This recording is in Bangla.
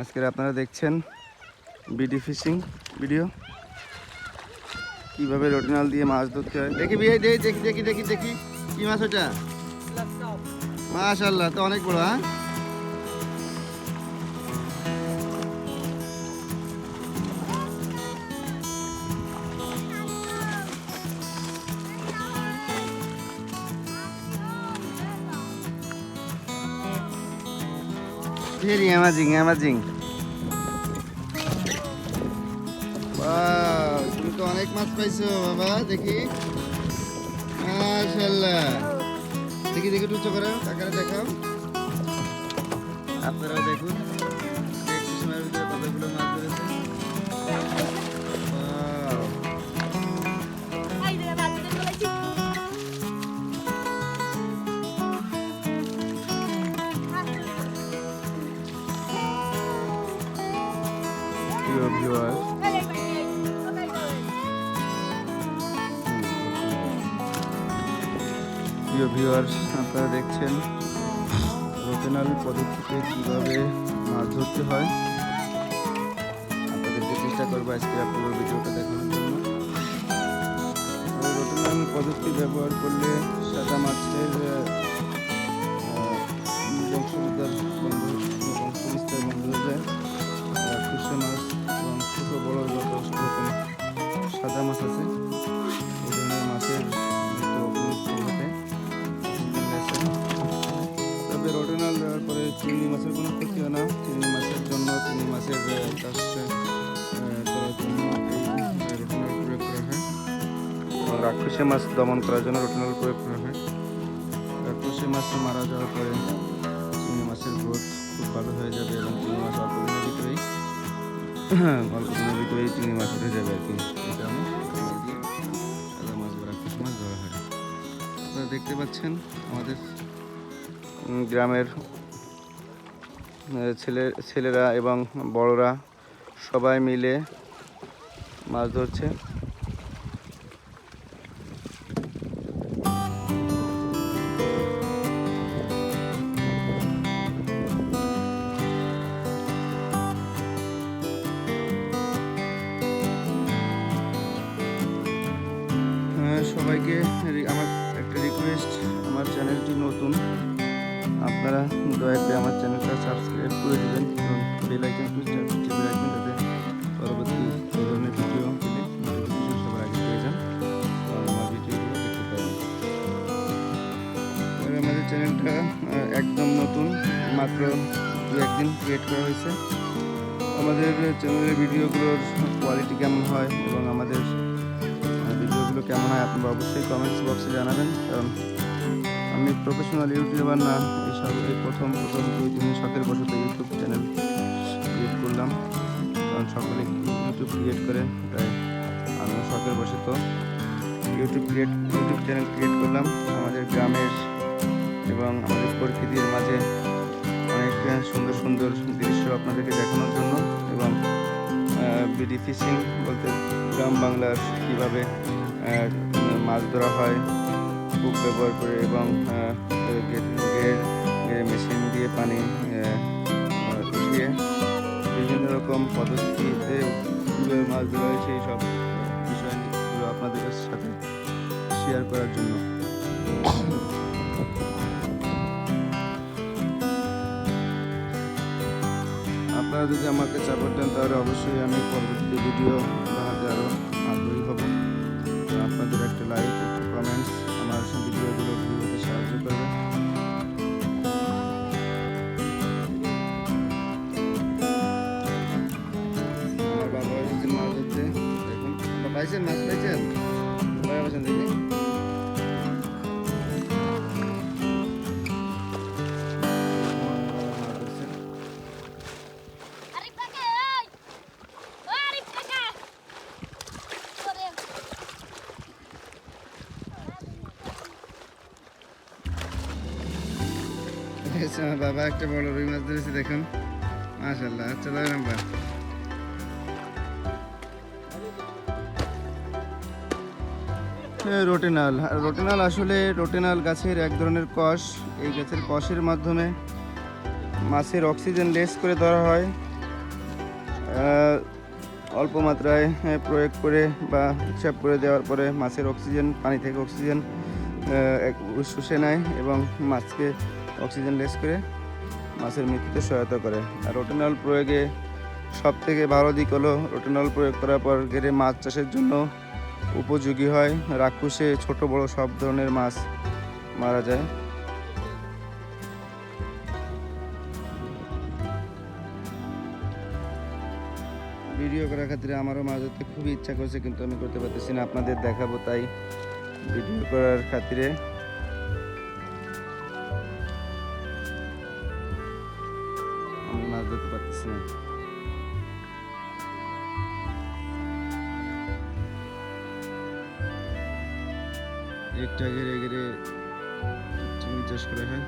আজকের আপনারা দেখছেন বিডি ফিশিং ভিডিও। কীভাবে রটিনাল দিয়ে মাছ ধরতে হয়। দেখি বিয়ে, দেখি দেখি দেখি দেখি দেখি। কি মাছ ওটা? মাশাল্লাহ তো অনেক বড় হ্যাঁ? Very অ্যামাজিং অ্যামাজিং তুমি তো অনেক মাছ পাইছো, বাবা, দেখি। মাশাল্লাহ দেখি দেখি, একটু করো, কাকারা দেখাও। আপনারাও দেখুন। প্রিয় viewers, প্রিয় ভিউয়ার্স আপনারা দেখছেন রোটেনাল পদ্ধতিতে কীভাবে মাছ ধরতে হয়। আপনাদেরকে চেষ্টা করব আজকে পুরো ভিডিওটা দেখানোর জন্য। রোটেনাল পদ্ধতি ব্যবহার করলে সাদা মাছের সাদা মাছ আছে এই ধরনের মাছের তবে রোটেনাল দেওয়ার পরে চিংড়ি মাছের কোনো ক্ষতি হয় না চিংড়ি মাছের জন্য চিংড়ি মাছের চাষ হয় মাছ দমন করার জন্য রোটেনাল প্রয়োগ করা হয় রাক্ষসী মাছ মারা যাওয়ার পরে চিংড়ি মাছের গ্রোথ খুব ভালো হয়ে যাবে এবং চিংড়ি মাছ অল্প দিনের ভিতরেই অল্প দিনের ভিতরেই চিংড়ি মাছ উঠে যাবে আর কি দেখতে পাচ্ছেন আমাদের গ্রামের ছেলে ছেলেরা এবং বড়রা সবাই মিলে মাছ ধরছে। সবাইকে চ্যানেলটি নতুন, আপনারা দয়া করে আমার চ্যানেলটা সাবস্ক্রাইব করে দেবেন এবং বেল আইকন আইকনটি চেপে রাখবেন যাতে পরবর্তী এই ধরনের ভিডিও পেলে নোটিফিকেশন সবার আগে পেয়ে যান এবং আমার ভিডিওগুলো দেখতে পাবেন আর আমাদের চ্যানেলটা একদম নতুন, মাত্র দু একদিন ক্রিয়েট করা হয়েছে। আমাদের চ্যানেলের ভিডিওগুলোর কোয়ালিটি কেমন হয় এবং আমাদের ভিডিওগুলো কেমন হয় আপনারা অবশ্যই কমেন্টস বক্সে জানাবেন। কারণ আমি প্রফেশনাল ইউটিউবার না, এই সব এই প্রথম প্রথম দুই তিন শখের বসত ইউটিউব চ্যানেল ক্রিয়েট করলাম। কারণ সকলে ইউটিউব ক্রিয়েট করে, তাই আমিও শখের বসত YouTube create YouTube channel create করলাম। আমাদের গ্রামের এবং আমাদের প্রকৃতির মাঝে অনেক সুন্দর সুন্দর দৃশ্য আপনাদেরকে দেখানোর জন্য এবং বিডি ফিশিং বলতে গ্রাম বাংলার কীভাবে মাছ ধরা হয় বুক ব্যবহার করে এবং মেশিন দিয়ে পানি উঠিয়ে বিভিন্ন রকম পদ্ধতিতে মাছ ধরা হয় সেই সব বিষয়গুলো আপনাদের সাথে শেয়ার করার জন্য। আপনারা যদি আমাকে সাপোর্ট দেন, তাহলে অবশ্যই আমি পরবর্তী ভিডিও বানাতে আরও আগ্রহী হব। আপনাদের একটা লাইক একটা কমেন্টস আমার ভিডিওগুলো ভিউ হতে সাহায্য করবে আমার বাবা এসেছে মাছ ধরতে দেখুন আপনারা পাইছেন মাছ বাবা একটা বড় রুই মাছ ধরেছে, দেখুন। মাশাল্লাহ আচ্ছা দাও নাম্বার। রোটেনাল রোটেনাল আসলে রোটেনাল গাছের এক ধরনের কষ। এই গাছের কষের মাধ্যমে মাছের অক্সিজেন লেস করে ধরা হয়। অল্প মাত্রায় প্রয়োগ করে বা হিসাব করে দেওয়ার পরে মাছের অক্সিজেন, পানি থেকে অক্সিজেন শুষে নেয় এবং মাছকে অক্সিজেন লেস করে মাছের মৃত্যুতে সহায়তা করে। আর রোটেনল প্রয়োগে সব থেকে ভালো দিক হলো রোটেনল প্রয়োগ করার পর গেড়ে মাছ চাষের জন্য উপযোগী হয়। রাক্ষুসে ছোট, বড় সব ধরনের মাছ মারা যায়। ভিডিও করার ক্ষেত্রে আমারও মাছ ধরতে খুবই ইচ্ছা করছে, কিন্তু আমি করতে পারতেছি না। আপনাদের দেখাবো তাই ভিডিও করার খাতিরে। ধরতে একটা গেড়ে গেড়ে চিংড়ি চাষ করা হয়